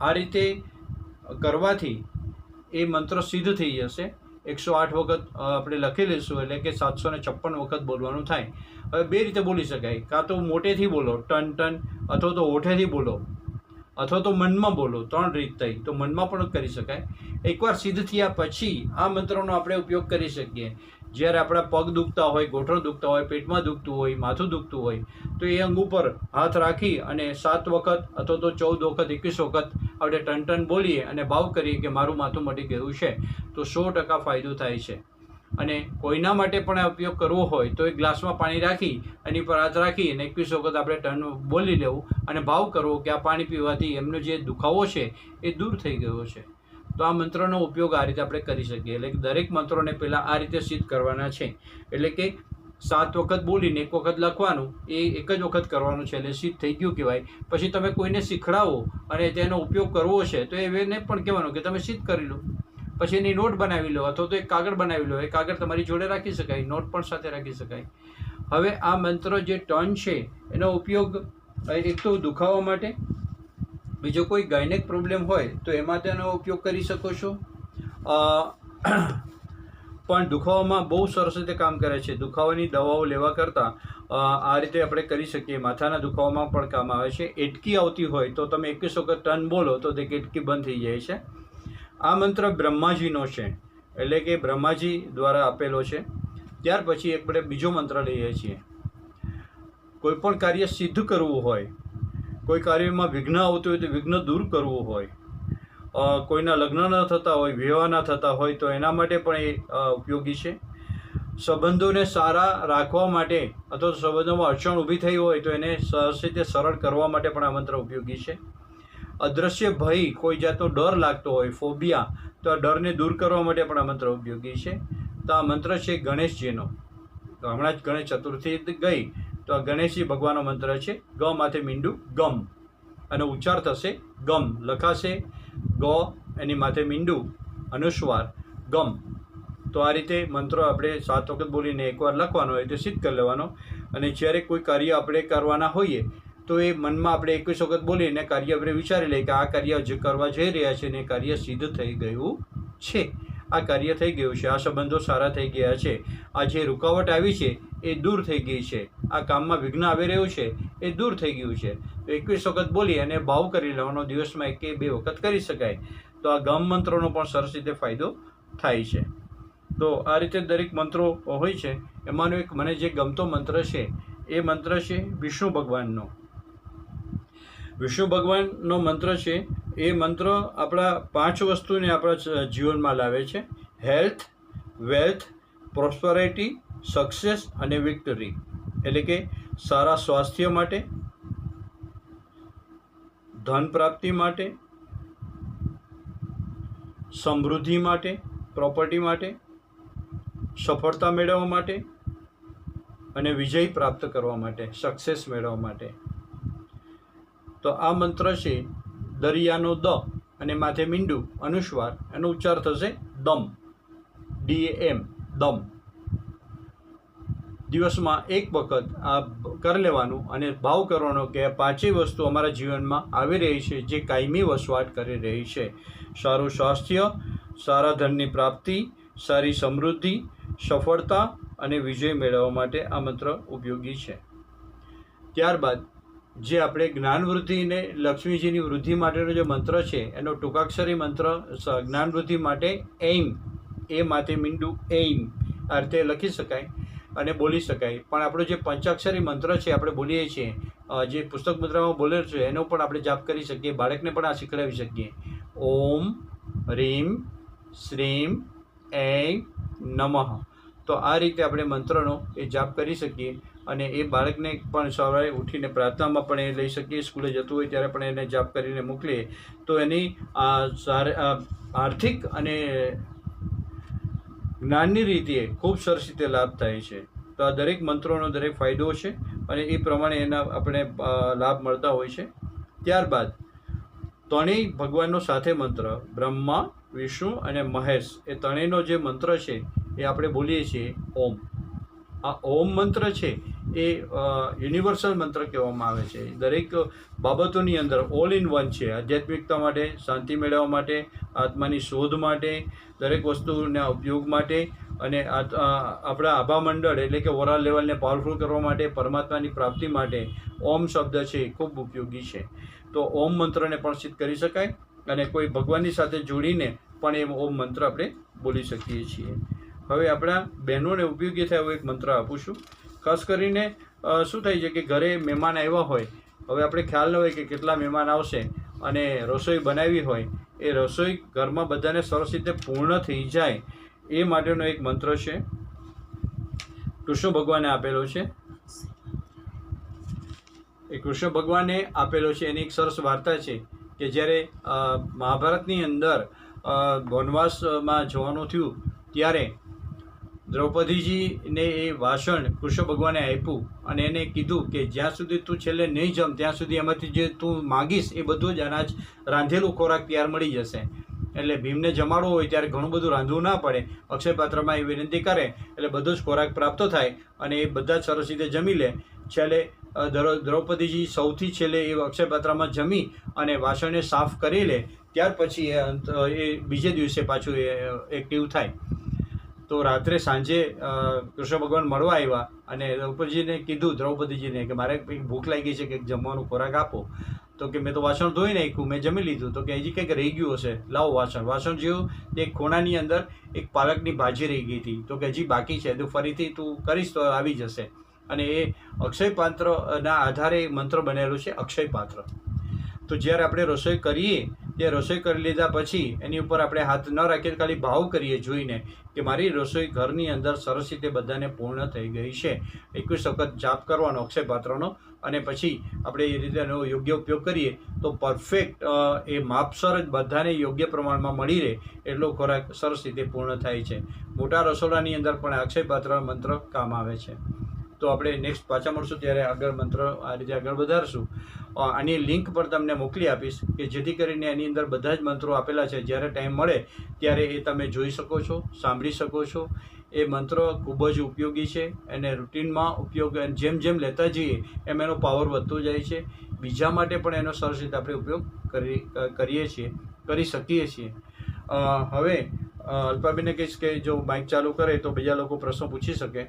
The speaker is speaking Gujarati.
આ રીતે કરવાથી એ મંત્ર સિદ્ધ થઈ જશે. એકસો આઠ વખત આપણે લખી લઈશું એટલે કે સાતસો ને છપ્પન વખત બોલવાનું થાય. હવે બે રીતે બોલી શકાય. કાં તો મોટેથી બોલો, ટન ટન, અથવા તો હોઠેથી બોલો, અથવા તો મનમાં બોલો, ત્રણ રીત થઈ. તો મનમાં પણ કરી શકાય. એકવાર સિદ્ધ થયા પછી આ મંત્રનો આપણે ઉપયોગ કરી શકીએ. જ્યારે આપણા પગ દુખતા હોય, ગોઠણ દુખતા હોય, પેટમાં દુખતું હોય, માથું દુખતું હોય, તો એ અંગ ઉપર હાથ રાખી અને સાત વખત અથવા તો ચૌદ વખત, એકવીસ વખત આપણે ટન ટન બોલીએ અને ભાવ કરીએ કે મારું માથું મટી ગયું છે, તો સો ટકા ફાયદો થાય છે. અને કોઈના માટે પણ આ ઉપયોગ કરવો હોય તો એક ગ્લાસમાં પાણી રાખી, એની પર હાથ રાખી અને એકવીસ વખત આપણે ટન બોલી લેવું અને ભાવ કરવો કે આ પાણી પીવાથી એમનો જે દુખાવો છે એ દૂર થઈ ગયો છે. તો આ મંત્રનો ઉપયોગ આ રીતે આપણે કરી શકીએ. એટલે દરેક મંત્રોને પહેલાં આ રીતે સિદ્ધ કરવાના છે. એટલે કે સાત વખત બોલીને એક વખત લખવાનું, એ એક જ વખત કરવાનું છે. એટલે સિદ્ધ થઈ ગયું કહેવાય. પછી તમે કોઈને શીખડાવો અને તેનો ઉપયોગ કરવો છે, તો એને પણ કહેવાનું કે તમે સિદ્ધ કરી લો. પછી એની નોટ બનાવી લો અથવા તો એક કાગળ બનાવી લો. એ કાગળ તમારી જોડે રાખી શકાય, નોટ પણ સાથે રાખી શકાય. હવે આ મંત્ર જે ટર્ન છે, એનો ઉપયોગ એક તો દુખાવા માટે બીજો કોઈ ગાયનેક પ્રોબ્લેમ હોય તો એમાં તેનો ઉપયોગ કરી શકો છો. પણ દુખાવામાં બહુ સરસ રીતે કામ કરે છે. દુખાવાની દવાઓ લેવા કરતાં આ રીતે આપણે કરી શકીએ. માથાના દુખાવામાં પણ કામ આવે છે. એટકી આવતી હોય તો તમે એકવીસ વખત ટન બોલો તો તે એટકી બંધ થઈ જાય છે. આ મંત્ર બ્રહ્માજીનો છે. એટલે કે બ્રહ્માજી દ્વારા આપેલો છે. ત્યાર પછી આપણે બીજો મંત્ર લઈએ છીએ. કોઈ પણ કાર્ય સિદ્ધ કરવું હોય કોઈ કાર્યમાં વિઘ્ન આવતું હોય તો વિઘ્ન દૂર કરવું હોય. કોઈના લગ્ન ન થતા હોય, વિવાહ ન થતા હોય તો એના માટે પણ એ ઉપયોગી છે. સંબંધોને સારા રાખવા માટે અથવા સંબંધોમાં અડચણ ઊભી થઈ હોય તો એને સહજ રીતે સરળ કરવા માટે પણ આ મંત્ર ઉપયોગી છે. અદ્રશ્ય ભય કોઈ જાતનો ડર લાગતો હોય, ફોબિયા, તો આ ડરને દૂર કરવા માટે પણ આ મંત્ર ઉપયોગી છે. તો આ મંત્ર છે ગણેશજીનો. તો હમણાં જ ગણેશ ચતુર્થી ગઈ. તો આ ગણેશજી ભગવાનનો મંત્ર છે ગ માથે મીંડું ગમ. અને ઉચ્ચાર થશે ગમ, લખાશે ગ, એની માથે મીંડું, અનુસ્વાર, ગમ. તો આ રીતે મંત્રો આપણે સાત વખત બોલીને એકવાર લખવાનો હોય તો સિદ્ધ કરી લેવાનો. અને જ્યારે કોઈ કાર્ય આપણે કરવાના હોઈએ, તો એ મનમાં આપણે એકવીસ વખત બોલીને કાર્ય આપણે વિચારી લઈએ કે આ કાર્ય જે કરવા જઈ રહ્યા છે ને કાર્ય સિદ્ધ થઈ ગયું છે. આ કાર્ય થઈ ગયું છે, આ સંબંધો સારા થઈ ગયા છે. આ જે રૂકાવટ આવી છે એ દૂર થઈ ગઈ છે. આ કામમાં વિઘ્ન આવી રહ્યું છે. એ દૂર થઈ ગયું છે. તો એકવીસ વખત બોલી અને ભાવ કરી લેવાનો દિવસમાં એક કે બે વખત કરી શકાય. તો આ ગમ મંત્રોનો પણ સરસ રીતે ફાયદો થાય છે. તો આ રીતે દરેક મંત્રો હોય છે. એમાંનો એક મને જે ગમતો મંત્ર છે, એ મંત્ર છે વિષ્ણુ ભગવાનનો. વિષ્ણુ ભગવાનનો મંત્ર છે, એ મંત્ર આપણા પાંચ વસ્તુને આપણા જીવનમાં લાવે છે. હેલ્થ વેલ્થ પ્રોસ્પરિટી સક્સેસ અને વિક્ટરી એટલે કે સારા સ્વાસ્થ્ય માટે, ધન પ્રાપ્તિ માટે, સમૃદ્ધિ માટે પ્રોપર્ટી માટે, સફળતા મેળવવા માટે અને વિજય પ્રાપ્ત કરવા માટે સક્સેસ મેળવવા માટે. તો આ મંત્ર છે, દરિયાનો દ અને માથે મીંડું, અનુસ્વાર. એનો ઉચ્ચાર થશે દમ. ડી એમ દમ. દિવસમાં એક વખત આ કરી લેવાનું અને ભાવ કરવાનો કે પાંચેય વસ્તુ અમારા જીવનમાં આવી રહી છે, જે કાયમી વસવાટ કરી રહી છે. સારું સ્વાસ્થ્ય, સારા ધનની પ્રાપ્તિ, સારી સમૃદ્ધિ, સફળતા અને વિજય મેળવવા માટે આ મંત્ર ઉપયોગી છે. ત્યારબાદ, જે આપણે જ્ઞાનવૃદ્ધિને લક્ષ્મીજીની વૃદ્ધિ માટેનો જે મંત્ર છે, એનો ટૂંકાક્ષરી મંત્ર જ્ઞાનવૃદ્ધિ જ્ઞાન વૃદ્ધિ માટે એઇમ એ માટે મીંડું એઇમ આ રીતે લખી શકાય. અને બોલી શકાય. પણ આપણો જે પંચાક્ષરી મંત્ર છે, આપણે બોલીએ છીએ જે પુસ્તક મુદ્રામાં બોલેલું છે, એનો પણ આપણે જાપ કરી શકીએ, બાળકને પણ આ શીખડાવી શકીએ. ઓમ રીમ શ્રીમ એમ નમઃ. તો આ રીતે આપણે મંત્રનો એ જાપ કરી શકીએ અને એ બાળકને પણ સવારે ઉઠીને પ્રાર્થનામાં પણ એ લઈ શકીએ, સ્કૂલે જતું હોય ત્યારે પણ એને જાપ કરીને મોકલીએ. તો એની આર્થિક અને જ્ઞાનની રીતે ખૂબ સરસ રીતે લાભ થાય છે. તો આ દરેક મંત્રોનો દરેક ફાયદો છે અને એ પ્રમાણે એના આપણે લાભ મળતા હોય છે. ત્યારબાદ ત્રણેય ભગવાનનો સાથે મંત્ર, બ્રહ્મા, વિષ્ણુ અને મહેશ એ ત્રણેયનો જે મંત્ર છે એ આપણે બોલીએ છીએ ઓમ. આ ઓમ મંત્ર છે એ યુનિવર્સલ મંત્ર કહેવામાં આવે છે. દરેક બાબતોની અંદર ઓલ ઇન વન છે. આધ્યાત્મિકતા માટે, શાંતિ મેળવવા માટે, આત્માની શોધ માટે, દરેક વસ્તુના ઉપયોગ માટે અને આપણા આભા મંડળ એટલે કે વરાલ લેવલને પાવરફુલ કરવા માટે, પરમાત્માની પ્રાપ્તિ માટે ઓમ શબ્દ છે એ ખૂબ ઉપયોગી છે. તો ઓમ મંત્રને પણ સિદ્ધ કરી શકાય અને કોઈ ભગવાનની સાથે જોડીને પણ એ ઓમ મંત્ર આપણે બોલી શકીએ છીએ. હવે આપણા બહેનોને ઉપયોગી થાય એવો એક મંત્ર આપું છું. ખાસ કરીને શું થાય છે કે ઘરે મહેમાન આવ્યા હોય, હવે આપણે ખ્યાલ ન હોય કે કેટલા મહેમાન આવશે અને રસોઈ બનાવી હોય, એ રસોઈ ઘરમાં બધાને સરસ રીતે પૂર્ણ થઈ જાય, એ માટેનો એક મંત્ર છે. કૃષ્ણ ભગવાને આપેલો છે. એ કૃષ્ણ ભગવાને આપેલો છે, એની એક સરસ વાર્તા છે કે જ્યારે મહાભારતની અંદર વનવાસમાં જવાનું થયું, ત્યારે દ્રૌપદીજીને એ ભાષણ કૃષ્ણ ભગવાને આપ્યું અને એને કીધું કે જ્યાં સુધી તું છેલ્લે નહીં જમ, ત્યાં સુધી એમાંથી જે તું માગીશ એ બધું જ અનાજ રાંધેલું ખોરાક તૈયાર મળી જશે. એટલે ભીમને જમાડવો હોય ત્યારે ઘણું બધું રાંધવું ના પડે. અક્ષયપાત્રમાં એ વિનંતી કરે, એટલે બધો જ ખોરાક પ્રાપ્ત થાય અને એ બધા જ સરસ રીતે જમી લે. છેલ્લે દ્રૌપદીજી સૌથી છેલ્લે એ અક્ષયપાત્રમાં જમી અને વાસણને સાફ કરી લે. ત્યાર પછી એ એ બીજે દિવસે પાછું એ એક્ટિવ થાય. તો રાત્રે સાંજે કૃષ્ણ ભગવાન મળવા આવ્યા અને દ્રૌપદીજીને કીધું, દ્રૌપદીજીને કે મારે કંઈક ભૂખ લાગી છે કે જમવાનું ખોરાક આપો. તો કે મેં તો વાસણ ધોઈ નાખ્યું, મેં જમી લીધું. તો કે હજી કંઈક રહી ગયું હશે. લાવો વાસણ. વાસણ જેવું એક ખૂણાની અંદર એક પાલકની ભાજી રહી ગઈ હતી. તો કે હજી બાકી છે. તો ફરીથી તું કરીશ તો આવી જશે. અને એ અક્ષય પાત્રના આધારે મંત્ર બનેલું છે અક્ષય પાત્ર. તો જ્યારે આપણે રસોઈ કરીએ તે રસોઈ કરી લીધા પછી એની ઉપર આપણે હાથ ન રાખીએ ખાલી ભાવ કરીએ જોઈને કે મારી રસોઈ ઘરની અંદર સરસ રીતે બધાને પૂર્ણ થઈ ગઈ છે. એકવીસ વખત જાપ કરવાનો, અક્ષય પાત્રનો, અને પછી આપણે એ રીતે એનો યોગ્ય ઉપયોગ કરીએ તો પરફેક્ટ એ માપસર જ બધાને યોગ્ય પ્રમાણમાં મળી રહે એટલો ખોરાક સરસ રીતે પૂર્ણ થાય છે. મોટા રસોડાની અંદર પણ અક્ષય પાત્ર મંત્ર કામ આવે છે. તો આપણે નેક્સ્ટ પાછા મળશું ત્યારે આગળ મંત્ર આ રીતે આગળ વધારશું. આની લિંક પર તમને મોકલી આપીશ કે જેથી કરીને એની અંદર બધા જ મંત્રો આપેલા છે. જ્યારે ટાઈમ મળે ત્યારે એ તમે જોઈ શકો છો સાંભળી શકો છો. એ મંત્ર ખૂબ જ ઉપયોગી છે એને રૂટીનમાં ઉપયોગ જેમ જેમ લેતા જઈએ એમ એનો પાવર વધતો જાય છે. બીજા માટે પણ એનો સરસ રીતે આપણે ઉપયોગ કરી કરીએ છીએ કરી શકીએ છીએ. હવે અ, અલ્પાબેનને કહીશ કે જો બાઇક ચાલુ કરે તો બીજા લોકો પ્રશ્નો પૂછી શકે.